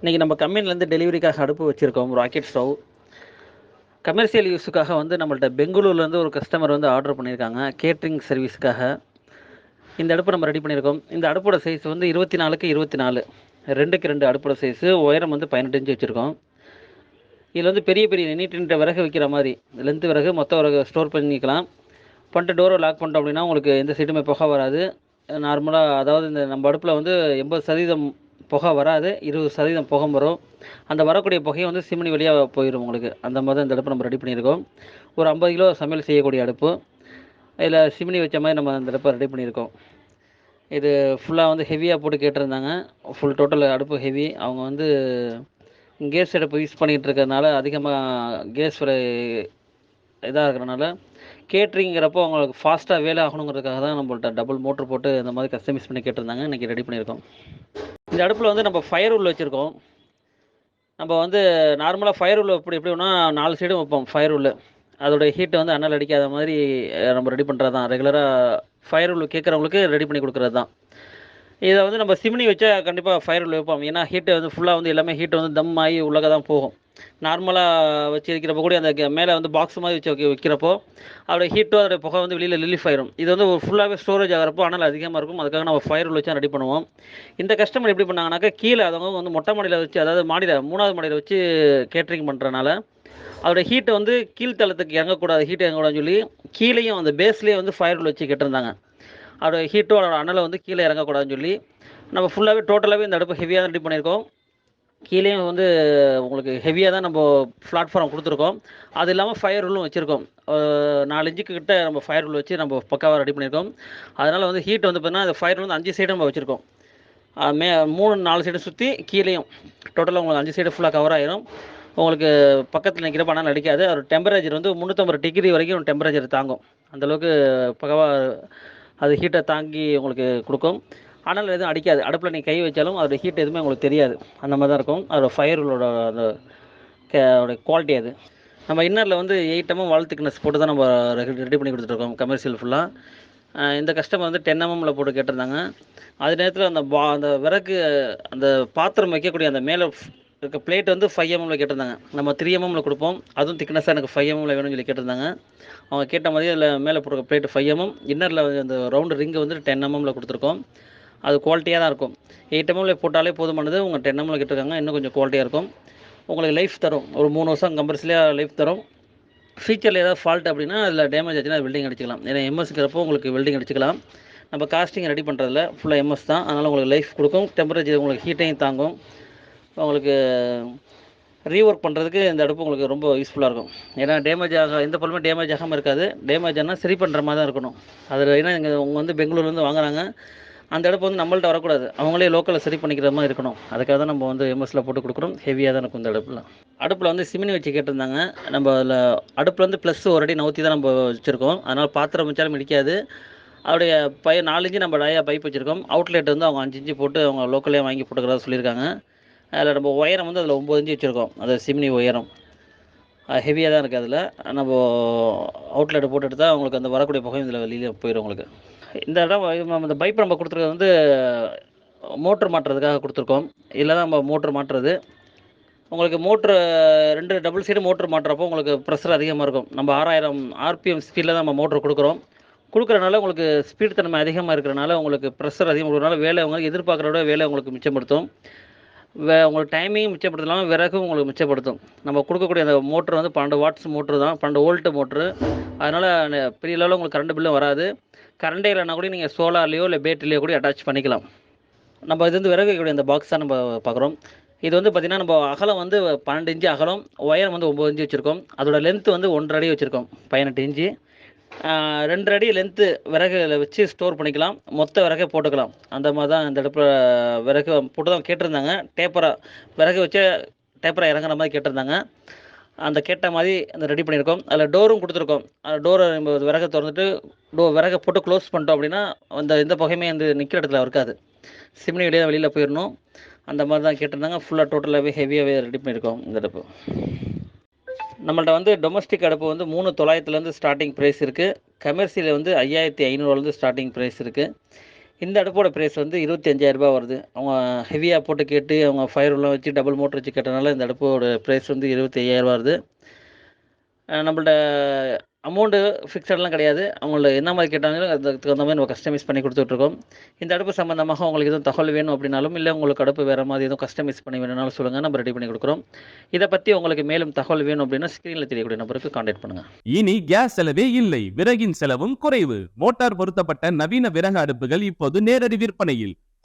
இன்றைக்கி நம்ம கம்பெனிலேருந்து டெலிவரிக்காக அடுப்பு வச்சுருக்கோம் ராக்கெட் ஸ்டவ் கமர்ஷியல் யூஸுக்காக வந்து நம்மள்ட்ட பெங்களூர்லேருந்து ஒரு கஸ்டமர் வந்து ஆர்டர் பண்ணியிருக்காங்க கேட்ரிங் சர்வீஸுக்காக இந்த அடுப்பு நம்ம ரெடி பண்ணியிருக்கோம். இந்த அடுப்போட சைஸ் வந்து இருபத்தி நாலுக்கு இருபத்தி நாலு. ரெண்டுக்கு ரெண்டு அடுப்போட சைஸு உயரம் வந்து பதினெட்டு இன்ச்சு வச்சுருக்கோம். இதில் வந்து பெரிய பெரிய நீட்டு நீட்ட விறகு வைக்கிற மாதிரி லென்த்து விறகு மொத்த விறகு ஸ்டோர் பண்ணிக்கலாம். பண்ணிட்டு டோரை லாக் பண்ணிட்டோம் அப்படின்னா உங்களுக்கு எந்த சைடுமே புகை வராது. நார்மலாக அதாவது இந்த நம்ம அடுப்பில் வந்து எண்பது சதவீதம் புகை வராது இருபது சதவீதம் புகை வரும். அந்த வரக்கூடிய புகையை வந்து சிம்னி வழியாக போயிடும் உங்களுக்கு. அந்த மாதிரி தான் இந்த அடுப்பு நம்ம ரெடி பண்ணியிருக்கோம். ஒரு ஐம்பது கிலோ சமையல் செய்யக்கூடிய அடுப்பு. இதில் சிம்னி வச்ச மாதிரி நம்ம அந்த அடுப்பை ரெடி பண்ணியிருக்கோம். இது ஃபுல்லாக வந்து ஹெவியாக போட்டு கேட்டிருந்தாங்க. ஃபுல் டோட்டல் அடுப்பு ஹெவி அவங்க வந்து கேஸ் அடுப்பு யூஸ் பண்ணிகிட்டு இருக்கிறதுனால அதிகமாக கேஸ் விலை இதாக இருக்கிறனால கேட்ரிங்கிறப்போ அவங்களுக்கு ஃபாஸ்ட்டாக வேலை ஆகணுங்கிறதுக்காக தான் நம்மள்ட்ட டபுள் மோட்ரு போட்டு இந்த மாதிரி கஸ்டமைஸ் பண்ணி கேட்டிருந்தாங்க. இன்றைக்கி ரெடி பண்ணியிருக்கோம். இந்த அடுப்பில் வந்து நம்ம ஃபயர் உள்ள வச்சுருக்கோம். நம்ம வந்து நார்மலாக ஃபயர் உள்ள எப்படி எப்படி வேணால் நாலு சைடும் வைப்போம் ஃபயர் உள்ள அதோட ஹீட்டை வந்து அனல் அடிக்காத மாதிரி நம்ம ரெடி பண்ணுறது தான் ரெகுலராக ஃபயர் உள்ள கேட்குறவங்களுக்கு ரெடி பண்ணி கொடுக்குறது தான் இதை வந்து நம்ம சிம்னி வச்சா கண்டிப்பாக ஃபயர் உள்ள வைப்போம். ஏன்னா ஹீட்டை வந்து ஃபுல்லாக வந்து எல்லாமே ஹீட்டை வந்து தம் ஆகி உள்ளக தான் போகும். நார்மலாக வச்சு வைக்கிறப்போ கூட அந்த கே- மேலே வந்து பாக்ஸ் மாதிரி வச்சு வைக்கிறப்போ அதோடய ஹீட்டோ அதோடய புகை வந்து வெளியில் ரிலீஃப் ஆயிரும். இது வந்து ஒரு ஃபுல்லாகவே ஸ்டோரேஜ் ஆகிறப்போ அனல் அதிகமாக இருக்கும். அதுக்காக நம்ம ஃபயர் வச்சு ரெடி பண்ணுவோம். இந்த கஸ்டமர் எப்படி பண்ணாங்கனாக்கா கீழே அவங்க வந்து மொட்டை மாடியில் வச்சு அதாவது மாடியில் மூணாவது மாடியில் வச்சு கேட்ரிங் பண்ணுறனால அதோட ஹீட்டை வந்து கீழ்த்தளத்துக்கு இறங்கக்கூடாது ஹீட் இறங்கக்கூடாதுன்னு சொல்லி கீழேயும் அந்த பேஸ்லேயே வந்து ஃபயர் வச்சு கேட்டிருந்தாங்க. அதோட ஹீட்டோ அதோட அனலை வந்து கீழே இறங்கக்கூடாதுன்னு சொல்லி நம்ம ஃபுல்லாகவே டோட்டலாகவே இந்த அடுப்பு ஹெவியாக தான் ரெடி பண்ணியிருக்கோம். கீழேயும் வந்து உங்களுக்கு ஹெவியாக தான் நம்ம பிளாட்ஃபார்ம் கொடுத்துருக்கோம். அது இல்லாமல் ஃபயர் ரூலும் வச்சுருக்கோம். நாலு கிட்ட நம்ம ஃபயர் ரூல் வச்சு நம்ம பக்காவாக ரெடி பண்ணியிருக்கோம். அதனால் வந்து ஹீட் வந்து பார்த்தீங்கன்னா அந்த ஃபயர் வந்து அஞ்சு சைடு நம்ம வச்சுருக்கோம். மே மூணு நாலு சைடு சுற்றி கீழேயும் டோட்டலாக உங்களுக்கு அஞ்சு சைடு ஃபுல்லாக கவர் ஆயிரும். உங்களுக்கு பக்கத்தில் நிற்கிறப்ப ஆனால் அடிக்காது. ஒரு டெம்பரேச்சர் வந்து முந்நூற்றம்பது டிகிரி வரைக்கும் டெம்பரேச்சர் தாங்கும். அந்தளவுக்கு பக்கவாக அது ஹீட்டை தாங்கி உங்களுக்கு கொடுக்கும். ஆனால் எதுவும் அடிக்காது. அடுப்பில் நீங்கள் கை வச்சாலும் அதோட ஹீட் எதுவுமே உங்களுக்கு தெரியாது. அந்த மாதிரி தான் இருக்கும். அதோட ஃபயர்களோட அந்த கே- குவாலிட்டி அது. நம்ம இன்னரில் வந்து எயிட் எம்எம் வால் திக்னஸ் போட்டு தான் நம்ம ரெடி பண்ணி கொடுத்துருக்கோம் கமர்ஷியல் ஃபுல்லாக இந்த கஸ்டமர் வந்து டென் எம்எம்மில் போட்டு கேட்டிருந்தாங்க. அது நேரத்தில் அந்த பா அந்த விறகு அந்த பாத்திரம் வைக்கக்கூடிய அந்த மேலே இருக்க பிளேட் வந்து ஃபைவ் எம்எம்ல கேட்டிருந்தாங்க. நம்ம த்ரீ எம்எம்ல கொடுப்போம். அதுவும் திக்னஸாக எனக்கு ஃபைவ் எம்எம்ல வேணும்னு சொல்லி கேட்டிருந்தாங்க. அவங்க கேட்ட மாதிரி அதில் மேலே போடுற பிளேட் ஃபைவ் எம்எம் இன்னரில் அந்த ரவுண்டு ரிங்கை வந்து டென் எம்எம்ல கொடுத்துருக்கோம். அது குவாலிட்டியாக தான் இருக்கும். எயிட் எம்எம்ல போட்டாலே போதுமானது. உங்கள் டென் எம்எம்ல கிட்டிருக்காங்க இன்னும் கொஞ்சம் குவாலிட்டியாக இருக்கும். உங்களுக்கு லைஃப் தரும். ஒரு மூணு வருஷம் கம்பல்சரியாக லைஃப் தரும். ஃபியூச்சரில் ஏதாவது ஃபால்ட் அப்படின்னா அதில் டேமேஜ் ஆச்சுன்னா வெல்டிங் அடிச்சுக்கலாம். ஏன்னா எம்எஸ்ங்கிறப்போ உங்களுக்கு வெல்டிங் அடிச்சுக்கலாம். நம்ம காஸ்டிங் ரெடி பண்ணுறதுல ஃபுல்லாக எம்எஸ் தான். அதனால் உங்களுக்கு லைஃப் கொடுக்கும். டெம்பரேச்சர் உங்களுக்கு ஹீட்டையும் தாங்கும். உங்களுக்கு ரீஒர்க் பண்ணுறதுக்கு இந்த அடுப்பு உங்களுக்கு ரொம்ப யூஸ்ஃபுல்லாக இருக்கும். ஏன்னா டேமேஜ் ஆக எந்த பொருளுமே டேமேஜ் ஆகாமல் இருக்காது. டேமேஜ் ஆனால் சரி பண்ணுற மாதிரி தான் இருக்கணும். அதில் ஏன்னா இங்கே அவங்க வந்து பெங்களூர்லேருந்து வாங்குறாங்க. அந்த அடுப்பு வந்து நம்மள்ட்ட வரக்கூடாது. அவங்களே லோக்கலில் சரி பண்ணிக்கிற மாதிரி இருக்கணும். அதுக்காக தான் நம்ம வந்து எம்எஸ்ல போட்டு கொடுக்குறோம். ஹெவியாக தான் இருக்கும் இந்த அடுப்பில் அடுப்பில் வந்து சிமினி வச்சு கேட்டிருந்தாங்க. நம்ம அதில் அடுப்பில் வந்து ப்ளஸ் ஒரு அடி நவுத்தி தான் நம்ம வச்சுருக்கோம். அதனால் பாத்திரம் வச்சாலும் இடிக்காது. அவருடைய பை நாலு நம்ம நிறையா பைப் வச்சுருக்கோம். அவுட்லெட் வந்து அவங்க அஞ்சு இஞ்சு போட்டு அவங்க லோக்கல்லே வாங்கி போட்டுக்கிறதா சொல்லியிருக்காங்க. அதில் நம்ம உயரம் வந்து அதில் ஒம்பது இஞ்சு வச்சுருக்கோம். அது சிமினி உயரம். ஹெவியாக தான் இருக்குது அதில். நம்ம அவுட்லெட் போட்டுட்டு தான் உங்களுக்கு அந்த வரக்கூடிய புகை இதில் வெளியில் போயிடும் உங்களுக்கு. இந்த இடம் நம்ம இந்த பைப் நம்ம கொடுத்துருக்கிறது வந்து மோட்ரு மாட்டுறதுக்காக கொடுத்துருக்கோம். இல்லை தான் நம்ம மோட்ரு மாட்டுறது உங்களுக்கு மோட்ரு ரெண்டு டபுள் சைடு மோட்ரு மாட்டுறப்போ உங்களுக்கு ப்ரெஷர் அதிகமாக இருக்கும். நம்ம ஆறாயிரம் ஆர்பிஎம் ஸ்பீடில் தான் நம்ம மோட்ரு கொடுக்குறோம். கொடுக்குறனால உங்களுக்கு ஸ்பீடு தன்மை அதிகமாக இருக்கிறனால உங்களுக்கு ப்ரெஷர் அதிகமாக இருக்கிறனால வேலை உங்களுக்கு எதிர்பார்க்குற விட வேலை உங்களுக்கு மிச்சப்படுத்தும். வே உங்களுக்கு டைமிங் மிச்சப்படுத்தலாம் விறகும் உங்களுக்கு மிச்சப்படுத்தும். நம்ம கொடுக்கக்கூடிய அந்த மோட்ரு வந்து பன்னெண்டு வாட்ஸ் மோட்ரு தான் பன்னெண்டு வோல்ட்டு மோட்ரு அதனால் பெரிய லெவலில் உங்களுக்கு கரண்ட் பில்லும் வராது. கரண்டே இல்லைனா கூட நீங்கள் சோலார்லேயோ இல்லை பேட்டரிலையோ கூட அட்டாச் பண்ணிக்கலாம். நம்ம இது வந்து விறகு வைக்கக்கூடிய இந்த பாக்ஸ் தான் நம்ம பார்க்குறோம் இது வந்து பார்த்திங்கன்னா நம்ம அகலம் வந்து பன்னெண்டு இன்ச்சு அகலம் ஒயரம் வந்து ஒம்பது இன்ச்சு வச்சுருக்கோம். அதோட லென்த்து வந்து ஒன்றரை அடி வச்சுருக்கோம் பதினெட்டு இன்ச்சு. ரெண்டு ரெண்டரை அடி லென்த்து விறகுல வச்சு ஸ்டோர் பண்ணிக்கலாம். மொத்த விறகை போட்டுக்கலாம். அந்த மாதிரி தான் இந்த இடத்துல விறகு போட்டு தான் கேட்டிருந்தாங்க. டேப்பராக விறகு வச்சு டேப்பராக இறங்குற மாதிரி கேட்டிருந்தாங்க. அந்த கேட்ட மாதிரி அந்த ரெடி பண்ணியிருக்கோம். அதில் டோரும் கொடுத்துருக்கோம். அந்த டோரை நம்ம விறகை திறந்துட்டு டோ விறகை போட்டு க்ளோஸ் பண்ணிட்டோம் அப்படின்னா அந்த எந்த புகையுமே அந்த நிற்கிற இடத்துல இருக்காது. சிம்னி வெளியே வெளியில் போயிடணும். அந்த மாதிரி தான் கேட்டிருந்தாங்க. ஃபுல்லாக டோட்டலாகவே ஹெவியாகவே ரெடி பண்ணியிருக்கோம் இந்த அடுப்பு. நம்மள்ட்ட வந்து டொமஸ்டிக் அடுப்பு வந்து மூணு தொள்ளாயிரத்துலேருந்து ஸ்டார்டிங் ப்ரைஸ் இருக்குது கமர்ஷியல் வந்து ஐயாயிரத்தி ஐநூறுலேருந்து ஸ்டார்டிங் ப்ரைஸ் இருக்குது இந்த அடுப்போட ப்ரைஸ் வந்து இருபத்தி அஞ்சாயிரரூபா வருது. அவங்க ஹெவியாக போட்டு கேட்டு அவங்க ஃபயர்லாம் வச்சு டபுள் மோட்டர் வச்சு கேட்டனால இந்த அடுப்போட ப்ரைஸ் வந்து இருபத்தி ஐயாயிரரூபா வருது. நம்மள்ட்ட அமௌண்ட்டு ஃபிக்ஸட்லாம் கிடையாது. அவங்கள என்ன மாதிரி கேட்டாங்களோ அதுக்கு தகுந்த மாதிரி நம்ம கஸ்டமைஸ் பண்ணி கொடுத்துட்ருக்கோம். இந்த அடுப்பு சம்மந்தமாக உங்களுக்கு எதுவும் தகவல் வேணும் அப்படின்னாலும் இல்லை உங்களுக்கு அடுப்பு வேறு மாதிரி எதுவும் கஸ்டமைஸ் பண்ணி வேணும்னாலும் சொல்லுங்கள் நம்ம ரெடி பண்ணி கொடுக்குறோம். இதை பற்றி உங்களுக்கு மேலும் தகவல் வேணும் அப்படின்னா ஸ்க்ரீனில் தெரியக்கூடிய நம்பருக்கு காண்டாக்ட் பண்ணுங்கள் இனி கேஸ் செலவே இல்லை. விறகின் செலவும் குறைவு. மோட்டார் பொருத்தப்பட்ட நவீன விறகு அடுப்புகள் இப்போது நேரடி விற்பனையில்.